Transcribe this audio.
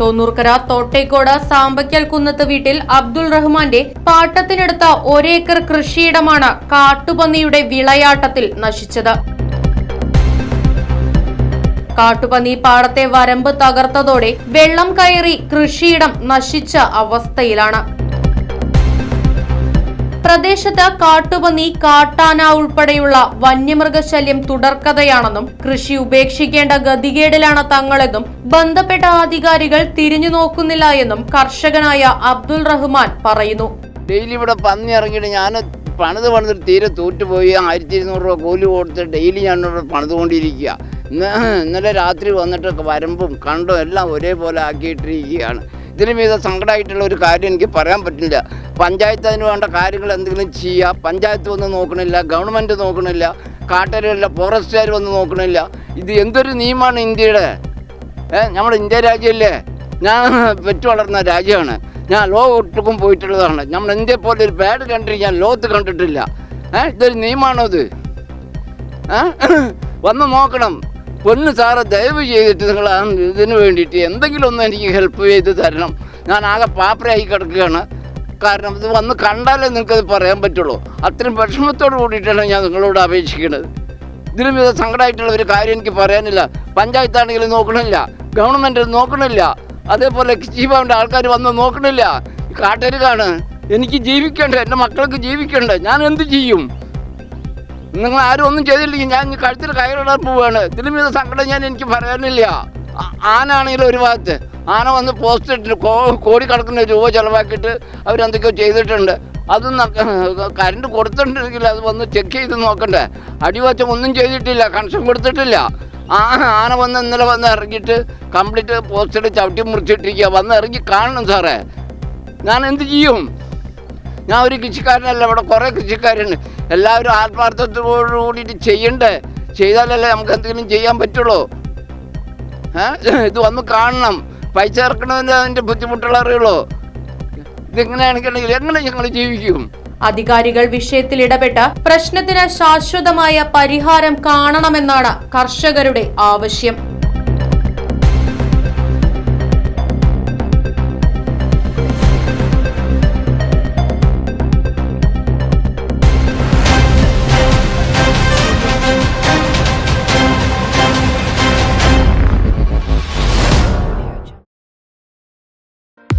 തൊണ്ണൂർക്കര തോട്ടേക്കോട് സാമ്പയ്ക്കൽ കുന്നത്ത് വീട്ടിൽ അബ്ദുൾ റഹ്മാന്റെ പാട്ടത്തിനെടുത്ത ഒരേക്കർ കൃഷിയിടമാണ് കാട്ടുപന്നിയുടെ വിളയാട്ടത്തിൽ നശിച്ചത്. കാട്ടുപന്നി പാടത്തെ വരമ്പ് തകർത്തതോടെ വെള്ളം കയറി കൃഷിയിടം നശിച്ച അവസ്ഥയിലാണ്. പ്രദേശത്ത് കാട്ടുപന്നി കാട്ടാന ഉൾപ്പെടെയുള്ള വന്യമൃഗശല്യം തുടർക്കഥയാണെന്നും കൃഷി ഉപേക്ഷിക്കേണ്ട ഗതികേടിലാണ് തങ്ങളെന്നും ബന്ധപ്പെട്ട അധികാരികൾ തിരിഞ്ഞു നോക്കുന്നില്ല എന്നും കർഷകനായ അബ്ദുൾ റഹ്മാൻ പറയുന്നു. ഡെയിലി ഇവിടെ പന്നി ഇറങ്ങിയിട്ട് ഞാൻ പണിത് പണിതിട്ട് തീരെ തോറ്റുപോയി. ആയിരത്തി ഇരുന്നൂറ് രൂപ കൂലി കൊടുത്ത് ഡെയിലി ഞാൻ ഇവിടെ പണിതുകൊണ്ടിരിക്കുക. ഇന്ന് ഇന്നലെ രാത്രി വന്നിട്ട് വരമ്പും കണ്ടും എല്ലാം ഒരേപോലെ ആക്കിയിട്ടിരിക്കുകയാണ്. ഇതിന് മീത സങ്കടമായിട്ടുള്ള ഒരു കാര്യം എനിക്ക് പറയാൻ പറ്റില്ല. പഞ്ചായത്ത് അതിന് വേണ്ട കാര്യങ്ങൾ എന്തെങ്കിലും ചെയ്യുക പഞ്ചായത്ത് വന്ന് നോക്കണില്ല ഗവൺമെന്റ് നോക്കണില്ല കാട്ടരല്ല ഫോറസ്റ്റുകാർ വന്ന് നോക്കണില്ല. ഇത് എന്തൊരു നിയമമാണ് ഇന്ത്യയുടെ? ഏഹ് നമ്മുടെ ഇന്ത്യ രാജ്യമല്ലേ ഞാൻ പെറ്റു വളർന്ന രാജ്യമാണ്. ഞാൻ ലോ ഒട്ടുക്കും പോയിട്ടുള്ളതാണ്. നമ്മൾ ഇന്ത്യയെ പോലെ ഒരു ബാഡ് കൺട്രി ഞാൻ ലോകത്ത് കണ്ടിട്ടില്ല. ഏഹ് ഇതൊരു നിയമമാണോ ഇത്? വന്ന് നോക്കണം. പൊന്ന് സാറ് ദയവ് ചെയ്തിട്ട് നിങ്ങൾ ആ ഇതിന് വേണ്ടിയിട്ട് എന്തെങ്കിലും ഒന്ന് എനിക്ക് ഹെൽപ്പ് ചെയ്ത് തരണം. ഞാൻ ആകെ പാപ്പരായി കിടക്കുകയാണ്. കാരണം ഇത് വന്ന് കണ്ടാലേ നിങ്ങൾക്കത് പറയാൻ പറ്റുള്ളൂ. അത്രയും വിഷമത്തോട് കൂടിയിട്ടാണ് ഞാൻ നിങ്ങളോട് അപേക്ഷിക്കുന്നത്. ഇതിലും ഇത് സങ്കടമായിട്ടുള്ള ഒരു കാര്യം എനിക്ക് പറയാനില്ല. പഞ്ചായത്താണെങ്കിലും നോക്കണില്ല. ഗവൺമെന്റ് നോക്കണില്ല. അതേപോലെ കൃഷിഭവന്റെ ആൾക്കാർ വന്ന് നോക്കണില്ല. കാട്ടരുകാണ് എനിക്ക് ജീവിക്കണ്ടേ. എന്റെ മക്കൾക്ക് ജീവിക്കണ്ടേ. ഞാൻ എന്ത് ചെയ്യും? നിങ്ങൾ ആരും ഒന്നും ചെയ്തില്ലെങ്കിൽ ഞാൻ കഴുത്തിൽ കയറിടാൻ പോവുകയാണ് ഇതിലും ഇത് സങ്കടം ഞാൻ എനിക്ക് പറയാനില്ല. ആനാണെങ്കിൽ ഒരു ഭാഗത്ത് ആന വന്ന് പോസ്റ്റ് ഇട്ടിട്ട് കോ കോടിക്കണക്കിന് രൂപ ചിലവാക്കിയിട്ട് അവരെന്തൊക്കെയോ ചെയ്തിട്ടുണ്ട്. അതും കറണ്ട് കൊടുത്തിട്ടുണ്ടെങ്കിൽ അത് വന്ന് ചെക്ക് ചെയ്ത് നോക്കണ്ടേ. അടിവച്ചം ഒന്നും ചെയ്തിട്ടില്ല കണക്ഷൻ കൊടുത്തിട്ടില്ല. ആ ആന വന്ന് ഇന്നലെ വന്ന് ഇറങ്ങിയിട്ട് കംപ്ലീറ്റ് പോസ്റ്റ് പോസ്റ്റിട്ട് ചവിട്ടി മുറിച്ചിട്ടിരിക്കുക വന്ന് ഇറങ്ങി കാണണം സാറേ. ഞാൻ എന്ത് ചെയ്യും? ഞാൻ ഒരു കൃഷിക്കാരനല്ല ഇവിടെ കുറേ കൃഷിക്കാരുണ്ട്. എല്ലാവരും ആത്മാർത്ഥത്തോടു കൂടിയിട്ട് ചെയ്യണ്ടേ? ചെയ്താലല്ലേ നമുക്ക് എന്തെങ്കിലും ചെയ്യാൻ പറ്റുള്ളൂ. ഇത് വന്ന് കാണണം. പൈസ ഇറക്കണമെന്ന് അതിന്റെ ബുദ്ധിമുട്ടുള്ള അറിയുള്ളൂ. ഇതെങ്ങനെയാണെങ്കിൽ എങ്ങനെ ഞങ്ങൾ ജീവിക്കും? അധികാരികൾ വിഷയത്തിൽ ഇടപെട്ട് പ്രശ്നത്തിന് ശാശ്വതമായ പരിഹാരം കാണണമെന്നാണ് കർഷകരുടെ ആവശ്യം.